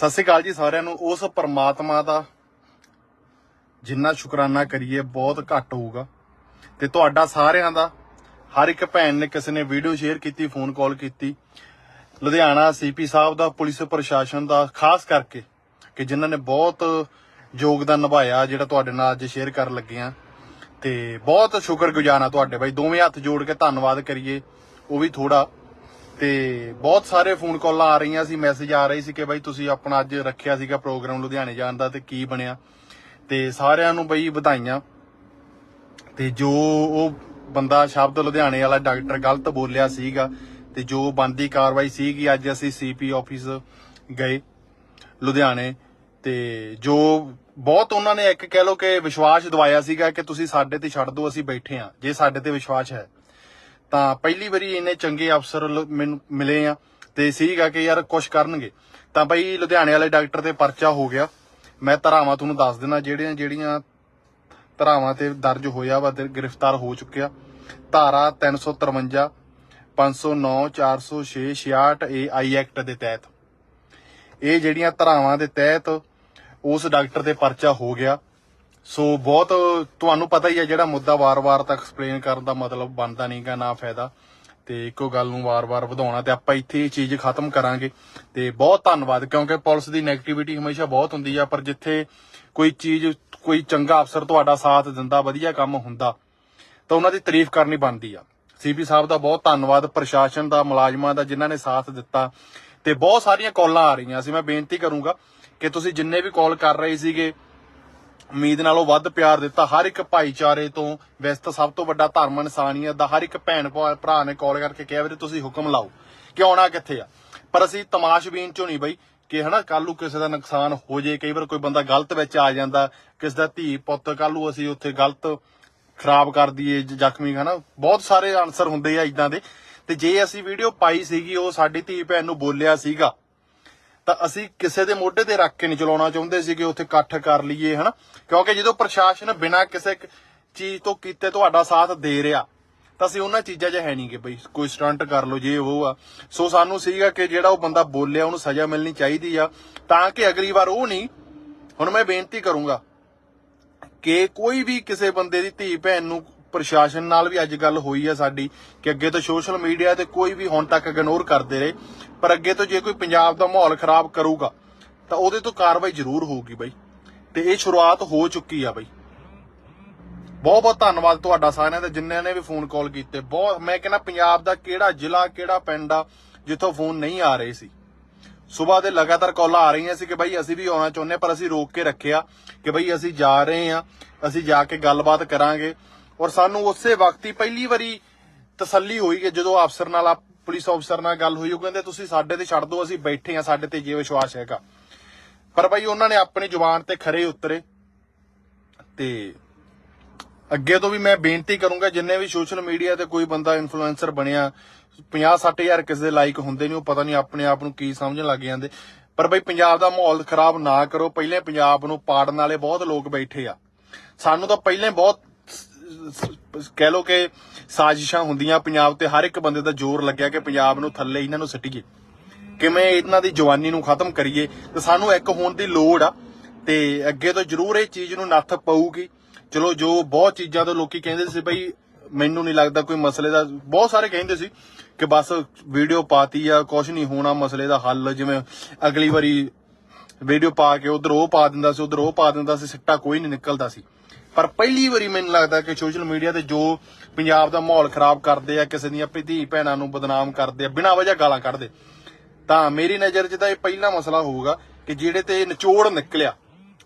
ਸਤਿ ਸ਼੍ਰੀ ਅਕਾਲ ਜੀ ਸਾਰਿਆਂ ਨੂੰ। ਉਸ ਪਰਮਾਤਮਾ ਦਾ ਜਿੰਨਾ ਸ਼ੁਕਰਾਨਾ ਕਰੀਏ, ਬਹੁਤ ਘੱਟ ਹੋਊਗਾ। ਤੇ ਤੁਹਾਡਾ ਸਾਰਿਆਂ ਦਾ, ਹਰ ਇੱਕ ਭੈਣ ਨੇ ਕਿਸੇ ਨੇ ਵੀਡੀਓ ਸ਼ੇਅਰ ਕੀਤੀ, ਫੋਨ ਕਾਲ ਕੀਤੀ। ਲੁਧਿਆਣਾ ਸੀਪੀ ਸਾਹਿਬ ਦਾ, ਪੁਲਿਸ ਪ੍ਰਸ਼ਾਸਨ ਦਾ, ਖਾਸ ਕਰਕੇ ਕਿ ਜਿਨ੍ਹਾਂ ਨੇ ਬਹੁਤ ਯੋਗਦਾਨ ਨਿਭਾਇਆ, ਜਿਹੜਾ ਤੁਹਾਡੇ ਨਾਲ ਅੱਜ ਸ਼ੇਅਰ ਕਰਨ ਲੱਗੇ ਆ ਤੇ ਬਹੁਤ ਸ਼ੁਕਰਗੁਜ਼ਾਰ ਆ ਤੁਹਾਡੇ ਬਾਈ। ਦੋਵੇਂ ਹੱਥ ਜੋੜ ਕੇ ਧੰਨਵਾਦ ਕਰੀਏ। ਉਹ ਵੀ ਥੋੜਾ ਤੇ ਬਹੁਤ ਸਾਰੇ ਫੋਨ ਕਾਲਾਂ ਆ ਰਹੀਆਂ ਸੀ ਮੈਸੇਜ ਆ ਰਹੀ ਸੀ ਕਿ ਬਾਈ ਤੁਸੀਂ ਆਪਣਾ ਅੱਜ ਰੱਖਿਆ ਸੀਗਾ ਪ੍ਰੋਗਰਾਮ ਲੁਧਿਆਣੇ ਜਾਣ ਦਾ ਤੇ ਕੀ ਬਣਿਆ। ਤੇ ਸਾਰਿਆਂ ਨੂੰ ਬਈ ਵਧਾਈਆਂ। ਤੇ ਜੋ ਉਹ ਬੰਦਾ ਸ਼ਬਦ ਲੁਧਿਆਣੇ ਵਾਲਾ ਡਾਕਟਰ ਗਲਤ ਬੋਲਿਆ ਸੀਗਾ ਤੇ ਜੋ ਬੰਦੀ ਕਾਰਵਾਈ ਸੀਗੀ, ਅੱਜ ਅਸੀਂ ਸੀਪੀ ਆਫਿਸ ਗਏ ਲੁਧਿਆਣੇ ਤੇ ਜੋ ਬਹੁਤ ਉਹਨਾਂ ਨੇ ਇੱਕ ਕਹਿ ਲੋ ਕਿ ਵਿਸ਼ਵਾਸ ਦਿਵਾਇਆ ਸੀਗਾ ਕਿ ਤੁਸੀਂ ਸਾਡੇ ਤੇ ਛੱਡ ਦਿਓ, ਅਸੀਂ ਬੈਠੇ ਆ ਜੇ ਸਾਡੇ ਤੇ ਵਿਸ਼ਵਾਸ ਹੈ ਤਾਂ ਪਹਿਲੀ ਵਾਰੀ ਇੰਨੇ ਚੰਗੇ ਅਫਸਰ ਮੈਨੂੰ ਮਿਲੇ ਆ ਤੇ ਸੀਗਾ ਕਿ ਯਾਰ ਕੁਝ ਕਰਨਗੇ। ਤਾਂ ਬਈ ਲੁਧਿਆਣੇ ਵਾਲੇ ਡਾਕਟਰ ਤੇ ਪਰਚਾ ਹੋ ਗਿਆ। ਮੈਂ ਧਾਰਾਵਾਂ ਤੁਹਾਨੂੰ ਦੱਸ ਦਿੰਦਾ, ਜਿਹੜੀਆਂ ਜਿਹੜੀਆਂ ਧਾਰਾਵਾਂ ਤੇ ਦਰਜ ਹੋਇਆ ਵਾ ਤੇ ਗ੍ਰਿਫਤਾਰ ਹੋ ਚੁੱਕਿਆ। ਧਾਰਾ 353 509 406 66 ਏ ਆਈ ਐਕਟ ਦੇ ਤਹਿਤ। ਇਹ ਜਿਹੜੀਆਂ ਧਾਰਾਵਾਂ ਦੇ ਤਹਿਤ ਉਸ ਡਾਕਟਰ ਤੇ ਪਰਚਾ ਹੋ ਗਿਆ। ਸੋ ਬਹੁਤ ਤੁਹਾਨੂੰ ਪਤਾ ਹੀ ਹੈ ਜਿਹੜਾ ਮੁੱਦਾ ਵਾਰ-ਵਾਰ ਤੱਕ ਐਕਸਪਲੇਨ ਕਰਨ ਦਾ ਮਤਲਬ ਬਣਦਾ ਨਹੀਂਗਾ ਨਾ ਫਾਇਦਾ। ਤੇ ਇੱਕੋ ਗੱਲ ਨੂੰ ਵਾਰ-ਵਾਰ ਵਧਾਉਣਾ ਤੇ ਆਪਾਂ ਇੱਥੇ ਇਹ ਚੀਜ਼ ਖਤਮ ਕਰਾਂਗੇ। ਤੇ ਬਹੁਤ ਧੰਨਵਾਦ, ਕਿਉਂਕਿ ਪੁਲਿਸ ਦੀ 네ਗੇਟਿਵਿਟੀ ਹਮੇਸ਼ਾ ਬਹੁਤ ਹੁੰਦੀ ਆ, ਪਰ ਜਿੱਥੇ ਕੋਈ ਚੀਜ਼, ਕੋਈ ਚੰਗਾ ਅਫਸਰ ਤੁਹਾਡਾ ਸਾਥ ਦਿੰਦਾ, ਵਧੀਆ ਕੰਮ ਹੁੰਦਾ, ਤਾਂ ਉਹਨਾਂ ਦੀ ਤਾਰੀਫ ਕਰਨੀ ਬਣਦੀ ਆ। ਸੀਪੀ ਸਾਹਿਬ ਦਾ ਬਹੁਤ ਧੰਨਵਾਦ, ਪ੍ਰਸ਼ਾਸਨ ਦਾ, ਮੁਲਾਜ਼ਮਾਂ ਦਾ, ਜਿਨ੍ਹਾਂ ਨੇ ਸਾਥ ਦਿੱਤਾ। ਤੇ ਬਹੁਤ ਸਾਰੀਆਂ ਕਾਲਾਂ ਆ ਰਹੀਆਂ ਸੀ ਮੈਂ ਬੇਨਤੀ ਕਰੂੰਗਾ ਕਿ ਤੁਸੀਂ ਜਿੰਨੇ ਵੀ ਕਾਲ ਕਰ ਰਹੇ ਸੀਗੇ ਉਮੀਦ ਨਾਲੋਂ ਵੱਧ ਪਿਆਰ ਦਿੱਤਾ ਹਰ ਇੱਕ ਭਾਈਚਾਰੇ ਤੋਂ। ਵੈਸੇ ਤਾਂ ਸਭ ਤੋਂ ਵੱਡਾ ਧਰਮ ਇਨਸਾਨੀਅਤ ਦਾ ਹਰ ਇੱਕ ਭੈਣ ਭਰਾ ਨੇ ਕਾਲ ਕਰਕੇ ਕਿਹਾ, ਵੀਰੇ ਤੁਸੀਂ ਹੁਕਮ ਲਾਓ। ਕਿ ਆਉਣਾ ਕਿੱਥੇ ਆ? ਪਰ ਅਸੀਂ ਤਮਾਸ਼ਬੀਨ ਚੋਂ ਨਹੀਂ ਬਈ, ਕਿ ਹਨਾ ਕੱਲੂ ਕਿਸੇ ਦਾ ਨੁਕਸਾਨ ਹੋ ਜੇ, ਕਈ ਵਾਰ ਕੋਈ ਬੰਦਾ ਗਲਤ ਵਿੱਚ ਆ ਜਾਂਦਾ, ਕਿਸ ਦਾ ਧੀ ਪੁੱਤ ਕੱਲੂ ਅਸੀਂ ਉੱਥੇ ਗਲਤ ਖਰਾਬ ਕਰ ਦਈਏ ਜ਼ਖਮੀ, ਹਨਾ। ਬਹੁਤ ਸਾਰੇ ਆਨਸਰ ਹੁੰਦੇ ਆ ਇਦਾਂ ਦੇ। ਤੇ ਜੇ ਅਸੀਂ ਵੀਡੀਓ ਪਾਈ ਸੀਗੀ, ਉਹ ਸਾਡੀ ਧੀ ਭੈਣ ਨੂੰ ਬੋਲਿਆ ਸੀਗਾ ਤਾਂ ਅਸੀਂ ਕਿਸੇ ਦੇ ਮੋਢੇ ਤੇ ਰੱਖ ਕੇ ਨਹੀਂ ਚਲਾਉਣਾ ਚਾਹੁੰਦੇ ਸੀ ਉੱਥੇ ਇਕੱਠ ਕਰ ਲਈਏ, ਹਨਾ? ਕਿਉਂਕਿ ਜਦੋਂ ਪ੍ਰਸ਼ਾਸਨ ਬਿਨਾਂ ਕਿਸੇ ਚੀਜ਼ ਤੋਂ ਕੀਤੇ ਤੁਹਾਡਾ ਸਾਥ ਦੇ ਰਿਹਾ, ਤਾਂ ਅਸੀਂ ਉਹਨਾਂ ਚੀਜ਼ਾਂ 'ਚ ਹੈ ਨਹੀਂਗੇ ਬਈ। ਕੋਈ ਸਟੰਟ ਕਰ ਲਓ ਜੇ ਉਹ ਆ। ਸੋ ਸਾਨੂੰ ਸੀਗਾ ਕਿ ਜਿਹੜਾ ਉਹ ਬੰਦਾ ਬੋਲਿਆ, ਉਹਨੂੰ ਸਜ਼ਾ ਮਿਲਣੀ ਚਾਹੀਦੀ ਆ, ਤਾਂ ਕਿ ਅਗਲੀ ਵਾਰ ਉਹ ਨਹੀਂ, ਹੁਣ ਮੈਂ ਬੇਨਤੀ ਕਰੂੰਗਾ ਕਿ ਕੋਈ ਵੀ ਕਿਸੇ ਬੰਦੇ ਦੀ ਧੀ ਭੈਣ ਨੂੰ ਪ੍ਰਸ਼ਾਸਨ ਨਾਲ ਵੀ ਅੱਜ ਗੱਲ ਹੋਈ ਆ ਸਾਡੀ ਕਿ ਅੱਗੇ ਤੋਂ ਸੋਸ਼ਲ ਮੀਡੀਆ ਤੇ ਕੋਈ ਵੀ ਹੁਣ ਤੱਕ ਇਗਨੋਰ ਕਰਦੇ ਰਹੇ ਪਰ ਅੱਗੇ ਤੋਂ ਜੇ ਕੋਈ ਪੰਜਾਬ ਦਾ ਮਾਹੌਲ ਖਰਾਬ ਕਰੂਗਾ ਤਾਂ ਉਹਦੇ ਤੋਂ ਕਾਰਵਾਈ ਜ਼ਰੂਰ ਹੋਊਗੀ ਬਈ। ਤੇ ਇਹ ਸ਼ੁਰੂਆਤ ਹੋ ਚੁੱਕੀ ਆ ਬਈ। ਬਹੁਤ ਬਹੁਤ ਧੰਨਵਾਦ ਤੁਹਾਡਾ ਸਾਰਿਆਂ ਦਾ ਜਿੰਨਿਆਂ ਨੇ ਵੀ ਫੋਨ ਕਾਲ ਕੀਤੇ। ਬਹੁਤ ਮੈਂ ਕਹਿੰਦਾ ਪੰਜਾਬ ਦਾ ਕਿਹੜਾ ਜ਼ਿਲ੍ਹਾ ਕਿਹੜਾ ਪਿੰਡ ਆ ਜਿੱਥੋਂ ਫੋਨ ਨਹੀਂ ਆ ਰਹੇ ਸੀ। ਸਵੇਰ ਦੇ ਲਗਾਤਾਰ ਕਾਲਾਂ ਆ ਰਹੀਆਂ ਸੀ ਕਿ ਬਈ ਅਸੀਂ ਵੀ ਆਉਣਾ ਚਾਹੁੰਦੇ ਹਾਂ, ਪਰ ਅਸੀਂ ਰੋਕ ਕੇ ਰੱਖਿਆ ਕਿ ਬਈ ਅਸੀਂ ਜਾ ਰਹੇ ਹਾਂ ਅਸੀਂ ਜਾ ਕੇ ਗੱਲਬਾਤ ਕਰਾਂਗੇ। ਔਰ ਸਾਨੂੰ ਉਸੇ ਵਕਤ ਹੀ ਪਹਿਲੀ ਵਾਰੀ ਤਸੱਲੀ ਹੋਈ ਕਿ ਜਦੋਂ ਅਫਸਰ ਨਾਲ ਆ, ਪੁਲਿਸ ਅਫਸਰ ਨਾਲ ਗੱਲ ਹੋਈ, ਉਹ ਕਹਿੰਦੇ, ਤੁਸੀਂ ਸਾਡੇ ਤੇ ਛੱਡ ਦਿਓ, ਅਸੀਂ ਬੈਠੇ ਆ ਸਾਡੇ ਤੇ ਜੇ ਵਿਸ਼ਵਾਸ ਹੈਗਾ। ਪਰ ਬਈ ਉਹਨਾਂ ਨੇ ਆਪਣੀ ਜ਼ੁਬਾਨ ਤੇ ਖਰੇ ਉਤਰੇ ਤੇ ਅੱਗੇ ਤੋਂ ਵੀ ਮੈਂ ਬੇਨਤੀ ਕਰੂੰਗਾ, ਜਿੰਨੇ ਵੀ ਸੋਸ਼ਲ ਮੀਡੀਆ ਤੇ ਕੋਈ ਬੰਦਾ ਇਨਫਲੂਐਂਸਰ ਬਣਿਆ 50 60000 ਕਿਸੇ ਦੇ ਲਾਈਕ ਹੁੰਦੇ ਨਹੀਂ ਉਹ ਪਤਾ ਨਹੀਂ ਆਪਣੇ ਆਪ ਨੂੰ ਕੀ ਸਮਝਣ ਲੱਗ ਜਾਂਦੇ। ਪਰ ਬਈ ਪੰਜਾਬ ਦਾ ਮਾਹੌਲ ਖਰਾਬ ਨਾ ਕਰੋ। ਪਹਿਲੇ ਪੰਜਾਬ ਨੂੰ ਪਾੜਨ ਵਾਲੇ ਬਹੁਤ ਲੋਕ ਬੈਠੇ ਆ। ਸਾਨੂੰ ਤਾਂ ਪਹਿਲੇ ਬਹੁਤ ਕਹਿ ਲੋ ਕਿ ਸਾਜ਼ਿਸ਼ਾਂ ਹੁੰਦੀਆਂ ਪੰਜਾਬ ਤੇ ਹਰ ਇੱਕ ਬੰਦੇ ਦਾ ਜ਼ੋਰ ਲੱਗਿਆ ਕਿ ਪੰਜਾਬ ਨੂੰ ਥੱਲੇ ਇਹਨਾਂ ਨੂੰ ਸੱਟੀਏ। ਕਿਵੇਂ ਇਹਨਾਂ ਦੀ ਜਵਾਨੀ ਨੂੰ ਖਤਮ ਕਰੀਏ, ਤੇ ਸਾਨੂੰ ਇੱਕ ਹੋਣ ਦੀ ਲੋੜ ਆ, ਤੇ ਅੱਗੇ ਤੋਂ ਜ਼ਰੂਰ ਇਹ ਚੀਜ਼ ਨੂੰ ਨੱਥ ਪਊਗੀ। ਚਲੋ, ਜੋ ਬਹੁਤ ਚੀਜ਼ਾਂ ਤੋਂ ਲੋਕੀ ਕਹਿੰਦੇ ਸੀ ਬਈ, ਮੈਨੂੰ ਨਹੀਂ ਲੱਗਦਾ ਕੋਈ ਮਸਲੇ ਦਾ, ਬਹੁਤ ਸਾਰੇ ਕਹਿੰਦੇ ਸੀ ਕਿ ਬਸ ਵੀਡੀਓ ਪਾਤੀ ਆ ਕੁਝ ਨਹੀਂ ਹੋਣਾ ਮਸਲੇ ਦਾ ਹੱਲ, ਜਿਵੇਂ ਅਗਲੀ ਵਾਰੀ ਵੀਡੀਓ ਪਾ ਕੇ ਉਧਰ ਉਹ ਪਾ ਦਿੰਦਾ ਸੀ, ਉਧਰ ਉਹ ਪਾ ਦਿੰਦਾ ਸੀ, ਸਿੱਟਾ ਕੋਈ ਨਹੀਂ ਨਿਕਲਦਾ ਸੀ। ਪਰ ਪਹਿਲੀ ਵਾਰੀ ਮੈਨੂੰ ਲੱਗਦਾ ਕਿ ਸੋਸ਼ਲ ਮੀਡੀਆ ਤੇ ਜੋ ਪੰਜਾਬ ਦਾ ਮਾਹੌਲ ਖਰਾਬ ਕਰਦੇ ਆ, ਕਿਸੇ ਦੀਆਂ ਧੀ ਭੈਣਾਂ ਨੂੰ ਬਦਨਾਮ ਕਰਦੇ ਆ, ਬਿਨਾਂ ਵਜ੍ਹਾ ਗਾਲਾਂ ਕੱਢਦੇ, ਤਾਂ ਮੇਰੀ ਨਜ਼ਰ 'ਚ ਤਾਂ ਇਹ ਪਹਿਲਾ ਮਸਲਾ ਹੋਊਗਾ ਕਿ ਜਿਹੜੇ ਤੇ ਨਿਚੋੜ ਨਿਕਲਿਆ,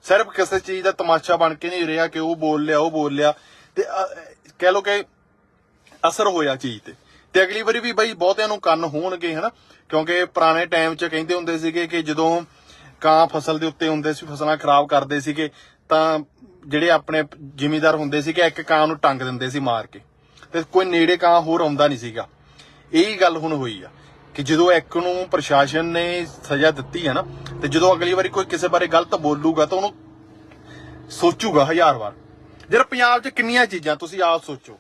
ਸਿਰਫ ਕਿਸੇ ਚੀਜ਼ ਦਾ ਤਮਾਸ਼ਾ ਬਣ ਕੇ ਨਹੀਂ ਰਿਹਾ ਕਿ ਉਹ ਬੋਲ ਲਿਆ, ਉਹ ਬੋਲ ਲਿਆ, ਤੇ ਕਹਿ ਲੋ ਕਿ ਅਸਰ ਹੋਇਆ ਚੀਜ਼ ਤੇ। ਤੇ ਅਗਲੀ ਵਾਰੀ ਵੀ ਬਈ ਬਹੁਤਿਆਂ ਨੂੰ ਕੰਨ ਹੋਣਗੇ, ਹਨਾ? ਕਿਉਂਕਿ ਪੁਰਾਣੇ ਟਾਈਮ 'ਚ ਕਹਿੰਦੇ ਹੁੰਦੇ ਸੀਗੇ ਕਿ ਜਦੋਂ ਕਾਂ ਫਸਲ ਦੇ ਉੱਤੇ ਹੁੰਦੇ ਸੀ, ਫਸਲਾਂ ਖਰਾਬ ਕਰਦੇ ਸੀਗੇ ਤਾਂ ਜਿਹੜੇ ਆਪਣੇ ਜ਼ਿਮੀਦਾਰ ਹੁੰਦੇ ਸੀਗੇ, ਇੱਕ ਕਾਂ ਨੂੰ ਟੰਗ ਦਿੰਦੇ ਸੀ ਮਾਰ ਕੇ। ਤੇ ਕੋਈ ਨੇੜੇ ਕਾਂ ਹੋਰ ਆਉਂਦਾ ਨਹੀਂ ਸੀਗਾ। ਇਹੀ ਗੱਲ ਹੁਣ ਹੋਈ ਆ ਕਿ ਜਦੋਂ ਇੱਕ ਨੂੰ ਪ੍ਰਸ਼ਾਸਨ ਨੇ ਸਜ਼ਾ ਦਿੱਤੀ ਹੈ ਨਾ, ਤੇ ਜਦੋਂ ਅਗਲੀ ਵਾਰੀ ਕੋਈ ਕਿਸੇ ਬਾਰੇ ਗਲਤ ਬੋਲੂਗਾ, ਤਾਂ ਉਹਨੂੰ ਸੋਚੂਗਾ ਹਜ਼ਾਰ ਵਾਰ। ਜਿਹੜਾ ਪੰਜਾਬ 'ਚ ਕਿੰਨੀਆਂ ਚੀਜ਼ਾਂ, ਤੁਸੀਂ ਆਪ ਸੋਚੋ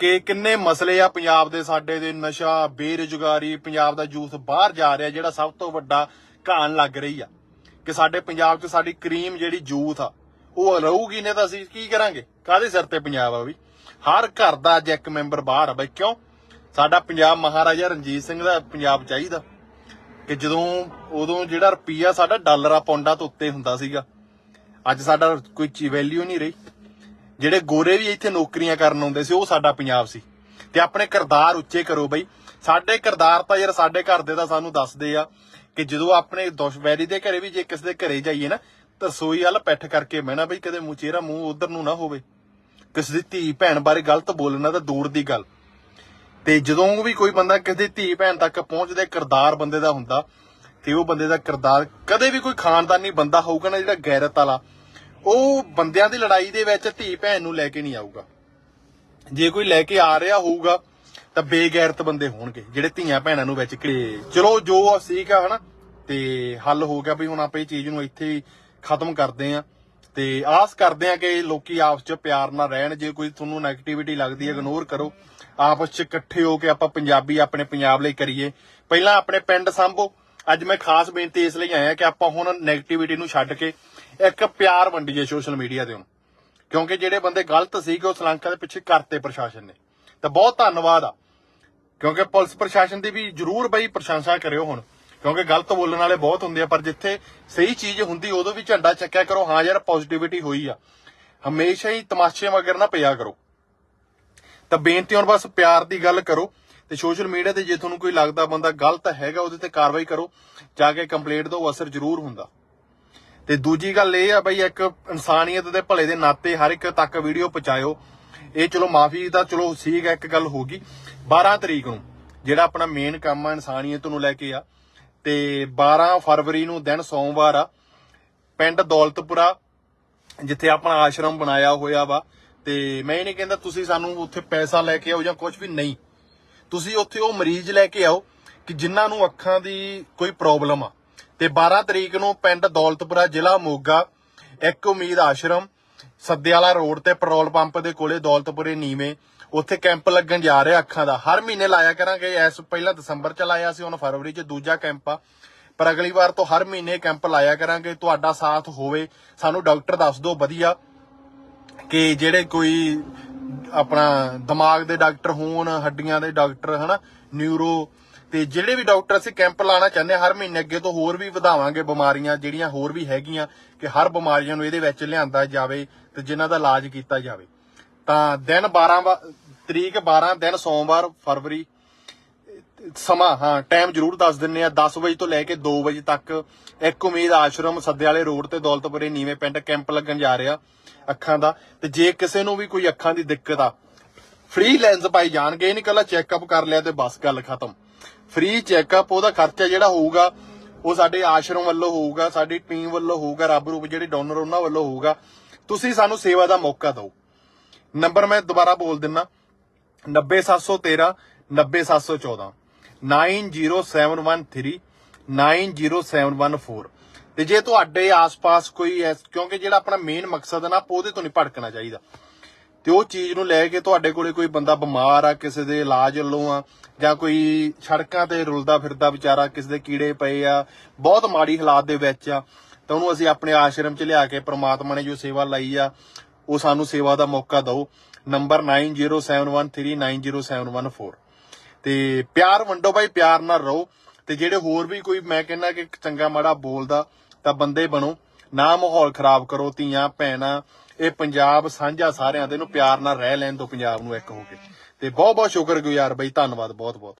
ਕਿ ਕਿੰਨੇ ਮਸਲੇ ਆ ਪੰਜਾਬ ਦੇ, ਸਾਡੇ ਦੇ ਨਸ਼ਾ, ਬੇਰੁਜ਼ਗਾਰੀ, ਪੰਜਾਬ ਦਾ ਯੂਥ ਬਾਹਰ ਜਾ ਰਿਹਾ, ਜਿਹੜਾ ਸਭ ਤੋਂ ਵੱਡਾ ਘਾਣ ਲੱਗ ਰਹੀ ਆ। ਕਿ ਸਾਡੇ ਪੰਜਾਬ 'ਚ ਸਾਡੀ ਕਰੀਮ ਜਿਹੜੀ ਯੂਥ ਆ, ਉਹ ਰਹੂਗੀ ਨੇ ਤਾਂ ਅਸੀਂ ਕੀ ਕਰਾਂਗੇ? ਕਾਹਦੇ ਸਿਰ ਤੇ ਪੰਜਾਬ ਆ ਵੀ? ਹਰ ਘਰ ਦਾ ਅੱਜ ਇੱਕ ਮੈਂਬਰ ਬਾਹਰ ਆ ਬਈ, ਕਿਉਂ? ਸਾਡਾ ਪੰਜਾਬ ਮਹਾਰਾਜਾ ਰਣਜੀਤ ਸਿੰਘ ਦਾ ਪੰਜਾਬ ਚਾਹੀਦਾ। ਕਿ ਜਦੋਂ, ਉਦੋਂ ਜਿਹੜਾ ਰੁਪਈਆ ਸਾਡਾ ਡਾਲਰਾਂ ਪੌਂਡਾਂ ਤੋਂ ਉੱਤੇ ਹੁੰਦਾ ਸੀਗਾ। ਅੱਜ ਸਾਡਾ ਕੋਈ ਚੀ ਵੈਲਿਊ ਨਹੀਂ ਰਹੀ। ਜਿਹੜੇ ਗੋਰੇ ਵੀ ਇੱਥੇ ਨੌਕਰੀਆਂ ਕਰਨ ਆਉਂਦੇ ਸੀ, ਉਹ ਸਾਡਾ ਪੰਜਾਬ ਸੀ। ਤੇ ਆਪਣੇ ਕਿਰਦਾਰ ਉੱਚੇ ਕਰੋ ਬਈ। ਸਾਡੇ ਕਿਰਦਾਰ ਤਾਂ ਯਾਰ ਸਾਡੇ ਘਰ ਦੇ ਤਾਂ ਸਾਨੂੰ ਦੱਸਦੇ ਆ ਕਿ ਜਦੋਂ ਆਪਣੇ ਦੁਸ਼ਵੈਰੀ ਦੇ ਘਰੇ ਵੀ ਜੇ ਕਿਸੇ ਦੇ ਘਰੇ ਜਾਈਏ ਨਾ, ਤਾਂ ਰਸੋਈ ਵੱਲ ਪੈਠ ਕਰਕੇ ਬਹਿਣਾ ਬਈ ਕਦੇ ਮੂੰਹ ਚਿਹਰਾ ਮੂੰਹ ਉਧਰ ਨੂੰ ਨਾ ਹੋਵੇ। ਕਿਸੇ ਦੀ ਧੀ ਭੈਣ ਬਾਰੇ ਗਲਤ ਬੋਲਣਾ ਤਾਂ ਦੂਰ ਦੀ ਗੱਲ। ਤੇ ਜਦੋਂ ਵੀ ਕੋਈ ਬੰਦਾ ਕਿਸੇ ਦੀ ਧੀ ਭੈਣ ਤੱਕ ਪਹੁੰਚਦੇ, ਕਿਰਦਾਰ ਬੰਦੇ ਦਾ ਹੁੰਦਾ, ਤੇ ਉਹ ਬੰਦੇ ਦਾ ਕਿਰਦਾਰ ਕਦੇ ਵੀ ਕੋਈ ਖਾਨਦਾਨੀ ਬੰਦਾ ਹੋਊਗਾ ਨਾ ਜਿਹੜਾ ਗੈਰਤ ਵਾਲਾ, ਉਹ ਬੰਦਿਆਂ ਦੀ ਲੜਾਈ ਦੇ ਵਿੱਚ ਧੀ ਭੈਣ ਨੂੰ ਲੈ ਕੇ ਨਹੀਂ ਆਊਗਾ। ਜੇ ਕੋਈ ਲੈ ਕੇ ਆ ਰਿਹਾ ਹੋਊਗਾ ਤਾਂ ਬੇਗੈਰਤ ਬੰਦੇ ਹੋਣਗੇ, ਜਿਹੜੇ ਧੀਆਂ ਭੈਣਾਂ ਨੂੰ ਵਿੱਚ ਘੇ ਚਲੋ, ਜੋ ਸੀਗਾ ਹਨਾ? ਤੇ ਹੱਲ ਹੋ ਗਿਆ ਵੀ ਹੁਣ ਆਪਾਂ ਇਹ ਚੀਜ਼ ਨੂੰ ਇੱਥੇ ਹੀ ਖਤਮ ਕਰਦੇ ਆਂ। ਤੇ ਆਸ ਕਰਦੇ ਆਂ ਕਿ ਲੋਕੀ ਆਪਸ 'ਚ ਪਿਆਰ ਨਾਲ ਰਹਿਣ, ਜੇ ਕੋਈ ਤੁਹਾਨੂੰ 네ਗੇਟਿਵਿਟੀ ਲੱਗਦੀ ਹੈ ਇਗਨੋਰ ਕਰੋ। ਆਪਸ 'ਚ ਇਕੱਠੇ ਹੋ ਕੇ ਆਪਾਂ ਪੰਜਾਬੀ ਆਪਣੇ ਪੰਜਾਬ ਲਈ ਕਰੀਏ। ਪਹਿਲਾਂ ਆਪਣੇ ਪਿੰਡ ਸੰਭੋ। ਅੱਜ ਮੈਂ ਖਾਸ ਬੇਨਤੀ ਇਸ ਲਈ ਆਇਆ ਕਿ ਆਪਾਂ ਹੁਣ 네ਗੇਟਿਵਿਟੀ ਨੂੰ ਛੱਡ ਕੇ ਇੱਕ ਪਿਆਰ ਵੰਡੀਏ ਸੋਸ਼ਲ ਮੀਡੀਆ ਤੇ ਹੁਣ। ਕਿਉਂਕਿ ਜਿਹੜੇ ਬੰਦੇ ਗਲਤ ਸੀਗੇ, ਉਹ ਸਲੰਕਾ ਦੇ ਪਿੱਛੇ ਕਰਤੇ ਪ੍ਰਸ਼ਾਸਨ ਨੇ। ਤਾਂ ਬਹੁਤ ਧੰਨਵਾਦ ਆ। ਕਿਉਂਕਿ ਪੁਲਿਸ ਪ੍ਰਸ਼ਾਸਨ ਦੀ ਵੀ ਜ਼ਰੂਰ ਬਈ ਪ੍ਰਸ਼ੰਸਾ ਕਰਿਓ ਹੁਣ। ਕਿਉਂਕਿ ਗਲਤ ਬੋਲਣ ਵਾਲੇ ਬਹੁਤ ਹੁੰਦੇ ਆ, ਪਰ ਜਿੱਥੇ ਸਹੀ ਚੀਜ਼ ਹੁੰਦੀ, ਉਦੋਂ ਵੀ ਝੰਡਾ ਚੱਕਿਆ ਕਰੋ, ਹਾਂ ਯਾਰ ਪੋਜ਼ਿਟਿਵਿਟੀ ਹੋਈ ਆ। ਹਮੇਸ਼ਾ ਹੀ ਤਮਾਸ਼ੇ ਮਗਰ ਨਾ ਪਿਆ ਕਰੋ। ਤਾਂ ਬੇਨਤੀ ਹੁਣ ਬਸ ਪਿਆਰ ਦੀ ਗੱਲ ਕਰੋ ਤੇ ਸੋਸ਼ਲ ਮੀਡੀਆ ਤੇ ਜੇ ਤੁਹਾਨੂੰ ਕੋਈ ਲੱਗਦਾ ਬੰਦਾ ਗਲਤ ਹੈਗਾ, ਉਹਦੇ ਤੇ ਕਾਰਵਾਈ ਕਰੋ। ਜਾ ਕੇ ਕੰਪਲੇਂਟ ਦਿਓ, ਅਸਰ ਜ਼ਰੂਰ ਹੁੰਦਾ। ਤੇ ਦੂਜੀ ਗੱਲ ਇਹ ਆ ਬਈ ਇੱਕ ਇਨਸਾਨੀਅਤ ਦੇ ਭਲੇ ਦੇ ਨਾਤੇ ਹਰ ਇੱਕ ਤੱਕ ਵੀਡੀਓ ਪਹੁੰਚਾਇਓ। ਇਹ ਚਲੋ ਮਾਫੀ ਦਾ ਚਲੋ ਸੀਗਾ ਇੱਕ ਗੱਲ ਹੋ ਗਈ। 12 ਤਰੀਕ ਨੂੰ ਜਿਹੜਾ ਆਪਣਾ ਮੇਨ ਕੰਮ ਆ ਇਨਸਾਨੀਅਤ ਨੂੰ ਲੈ ਕੇ ਆ, ਤੇ 12 ਫਰਵਰੀ ਨੂੰ ਦਿਨ ਸੋਮਵਾਰ ਆ, ਪਿੰਡ ਦੌਲਤਪੁਰਾ, ਜਿੱਥੇ ਆਪਣਾ ਆਸ਼ਰਮ ਬਣਾਇਆ ਹੋਇਆ ਵਾ। ਤੇ ਮੈਂ ਇਹ ਨਹੀਂ ਕਹਿੰਦਾ ਤੁਸੀਂ ਸਾਨੂੰ ਉੱਥੇ ਪੈਸਾ ਲੈ ਕੇ ਆਓ ਜਾਂ ਕੁਝ ਵੀ ਨਹੀਂ। ਤੁਸੀਂ ਉੱਥੇ ਉਹ ਮਰੀਜ਼ ਲੈ ਕੇ ਆਓ ਕਿ ਜਿਨ੍ਹਾਂ ਨੂੰ ਅੱਖਾਂ ਦੀ ਕੋਈ ਪ੍ਰੋਬਲਮ ਆ। ਤੇ 12 ਤਰੀਕ ਨੂੰ ਪਿੰਡ ਦੌਲਤਪੁਰਾ, ਜ਼ਿਲ੍ਹਾ ਮੋਗਾ, ਇੱਕ ਉਮੀਦ ਆਸ਼ਰਮ ਸੱਦੇ ਰੋਡ ਤੇ ਪੈਟਰੋਲ ਪੰਪ ਦੇ ਕੋਲੇ ਦੌਲਤਪੁਰੇ ਨੀਵੇਂ, ਉੱਥੇ ਕੈਂਪ ਲੱਗਣ ਜਾ ਰਿਹਾ ਅੱਖਾਂ ਦਾ। ਹਰ ਮਹੀਨੇ ਲਾਇਆ ਕਰਾਂਗੇ ਐਸ ਪਹਿਲਾਂ ਦਸੰਬਰ ਚ ਲਾਇਆ ਸੀ, ਹੁਣ ਫਰਵਰੀ ਚ ਦੂਜਾ ਕੈਂਪ ਆ। ਪਰ ਅਗਲੀ ਵਾਰ ਤੋਂ ਹਰ ਮਹੀਨੇ ਕੈਂਪ ਲਾਇਆ ਕਰਾਂਗੇ, ਤੁਹਾਡਾ ਸਾਥ ਹੋਵੇ। ਸਾਨੂੰ ਡਾਕਟਰ ਦੱਸ ਦਿਓ ਵਧੀਆ ਕਿ ਜਿਹੜੇ ਕੋਈ ਆਪਣਾ ਦਿਮਾਗ ਦੇ ਡਾਕਟਰ ਹੋਣ, ਹੱਡੀਆਂ ਦੇ ਡਾਕਟਰ, ਹਨਾ ਨਿਊਰੋ ਤੇ ਜਿਹੜੇ ਵੀ ਡਾਕਟਰ ਅਸੀਂ ਕੈਂਪ ਲਾਣਾ ਚਾਹੁੰਦੇ ਹਾਂ, ਹਰ ਮਹੀਨੇ ਅੱਗੇ ਤੋਂ ਹੋਰ ਵੀ ਵਧਾਵਾਂਗੇ ਬਿਮਾਰੀਆਂ ਜਿਹੜੀਆਂ ਹੋਰ ਵੀ ਹੈਗੀਆਂ ਕਿ ਹਰ ਬਿਮਾਰੀਆਂ ਨੂੰ ਇਹਦੇ ਵਿੱਚ ਲਿਆਂਦਾ ਜਾਵੇ ਤੇ ਜਿਨ੍ਹਾਂ ਦਾ ਇਲਾਜ ਕੀਤਾ ਜਾਵੇ। ਤਾਂ ਦਿਨ 12 ਵਾ- ਤਰੀਕ 12 ਦਿਨ ਸੋਮਵਾਰ, ਫਰਵਰੀ, ਸਮਾਂ, ਹਾਂ ਟਾਈਮ ਜ਼ਰੂਰ ਦੱਸ ਦਿੰਨੇ ਆ 10 ਵਜੇ ਤੋਂ ਲੈ ਕੇ 2 ਵਜੇ ਤੱਕ ਇੱਕ ਉਮੀਦ ਆਸ਼ਰਮ ਸੱਦੇ ਵਾਲੇ ਰੋਡ ਤੇ ਦੌਲਤਪੁਰੇ ਨੀਵੇਂ ਪਿੰਡ ਕੈਂਪ ਲੱਗਣ ਜਾ ਰਿਹਾ ਅੱਖਾਂ ਦਾ। ਤੇ ਜੇ ਕਿਸੇ ਨੂੰ ਵੀ ਕੋਈ ਅੱਖਾਂ ਦੀ ਦਿੱਕਤ ਆ ਫ੍ਰੀ ਲੈਂਸ ਪਾਈ ਜਾਣਗੇ, ਇਹ ਨਹੀਂ ਕੱਲਾ ਚੈੱਕਅਪ ਕਰ ਲਿਆ ਤੇ ਬਸ, ਗੱਲ ਖਤਮ। ਫ੍ਰੀ ਚੈੱਕਅਪ ਉਹਦਾ ਖਰਚਾ ਜਿਹੜਾ ਹੋਊਗਾ, ਉਹ ਸਾਡੇ ਆਸ਼ਰਮ ਵੱਲੋਂ ਹੋਊਗਾ, ਸਾਡੀ ਟੀਮ ਵੱਲੋਂ ਹੋਊਗਾ, ਰੱਬ ਰੂਪ ਜਿਹੜੇ ਡੋਨਰ ਉਹਨਾਂ ਵੱਲੋਂ ਹੋਊਗਾ। ਤੁਸੀਂ ਸਾਨੂੰ ਸੇਵਾ ਦਾ ਮੌਕਾ ਦਿਓ। ਨੰਬਰ ਮੈਂ ਦੁਬਾਰਾ ਬੋਲ ਦਿੰਨਾ। 90713 90714 90713 90714 ਤੇ ਜੇ ਤੁਹਾਡੇ ਆਸ-ਪਾਸ ਕੋਈ ਐਸ- ਕਿਉਂਕਿ ਜਿਹੜਾ ਆਪਣਾ ਮੇਨ ਮਕਸਦ ਹੈ ਨਾ, ਆਪਾਂ ਉਹਦੇ ਤੋਂ ਨਹੀਂ ਭਟਕਣਾ ਚਾਹੀਦਾ। ਤੇ ਉਹ ਚੀਜ਼ ਨੂੰ ਲੈ ਕੇ ਤੁਹਾਡੇ ਕੋਲੇ ਕੋਈ ਬੰਦਾ ਬਿਮਾਰ ਆ, ਕਿਸੇ ਦੇ ਇਲਾਜ ਵੱਲੋਂ ਆ, ਜਾਂ ਕੋਈ ਸੜਕਾਂ ਤੇ ਰੁਲਦਾ ਫਿਰਦਾ ਵਿਚਾਰਾ, ਕਿਸੇ ਦੇ ਕੀੜੇ ਪਏ ਆ, ਬਹੁਤ ਮਾੜੀ ਹਾਲਾਤ ਦੇ ਵਿੱਚ ਆ, ਤਾਂ ਉਹਨੂੰ ਅਸੀਂ ਆਪਣੇ ਆਸ਼ਰਮ 'ਚ ਲਿਆ ਕੇ ਪ੍ਰਮਾਤਮਾ ਨੇ ਜੋ ਸੇਵਾ ਲਈ ਆ, ਉਹ ਸਾਨੂੰ ਸੇਵਾ ਦਾ ਮੌਕਾ ਦਿਓ। ਨੰਬਰ 9071390714 ਤੇ ਪਿਆਰ ਵੰਡੋ ਭਾਈ, ਪਿਆਰ ਨਾਲ ਰਹੋ, ਤੇ ਜਿਹੜੇ ਹੋਰ ਵੀ ਕੋਈ ਮੈਂ ਕਹਿੰਦਾ ਕਿ ਚੰਗਾ ਮਾੜਾ ਬੋਲਦਾ, ਤਾਂ ਬੰਦੇ ਬਣੋ। ਨਾ ਮਾਹੌਲ ਖਰਾਬ ਕਰੋ, ਧੀਆਂ, ਭੈਣਾਂ ਇਹ ਪੰਜਾਬ ਸਾਂਝਾ ਸਾਰਿਆਂ ਦੇ ਨੂੰ ਪਿਆਰ ਨਾਲ ਰਹਿ ਲੈਣ ਦੋ ਪੰਜਾਬ ਨੂੰ ਇੱਕ ਹੋ ਕੇ। ਤੇ ਬਹੁਤ ਬਹੁਤ ਸ਼ੁਕਰਗੁਜ਼ਾਰ ਬਈ, ਧੰਨਵਾਦ ਬਹੁਤ ਬਹੁਤ